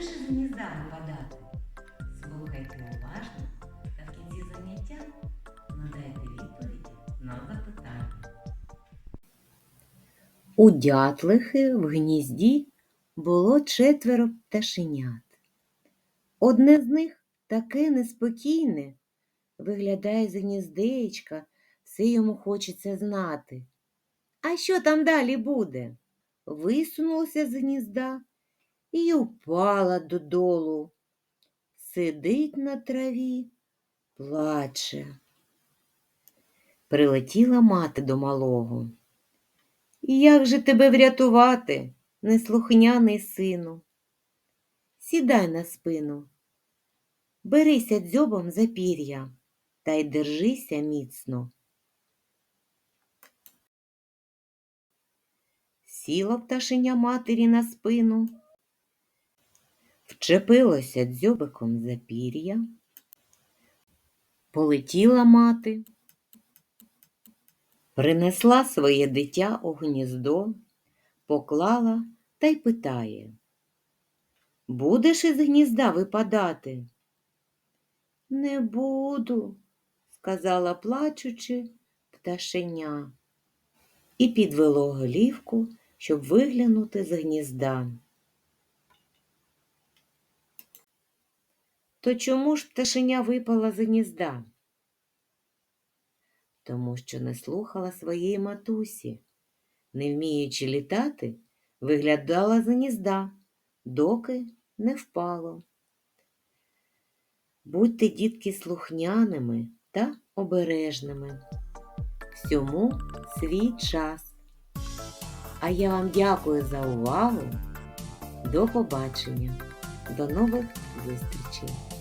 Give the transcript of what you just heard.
лише з гнізда випадати. Слухайте уважно та в кінці заняття надайте відповіді на запитання. У дятлихи в гнізді було четверо пташенят. Одне з них таке неспокійне, виглядає з гніздечка, все йому хочеться знати. А що там далі буде? Висунулося з гнізда і упала додолу. Сидить на траві, плаче. Прилетіла мати до малого. Як же тебе врятувати, неслухняний сину? Сідай на спину, берися дзьобом за пір'я та й держися міцно. Сіла пташеня матері на спину, вчепилося дзьобиком за пір'я, полетіла мати, принесла своє дитя у гніздо, поклала та й питає. Будеш із гнізда випадати? Не буду, сказала плачучи пташеня, і підвело голівку, щоб виглянути з гнізда. То чому ж пташеня випала з гнізда? Тому що не слухала своєї матусі, не вміючи літати, виглядала з гнізда, доки не впало. Будьте, дітки, слухняними та обережними. Всьому свій час. А я вам дякую за увагу. До побачення. До нових зустрічей!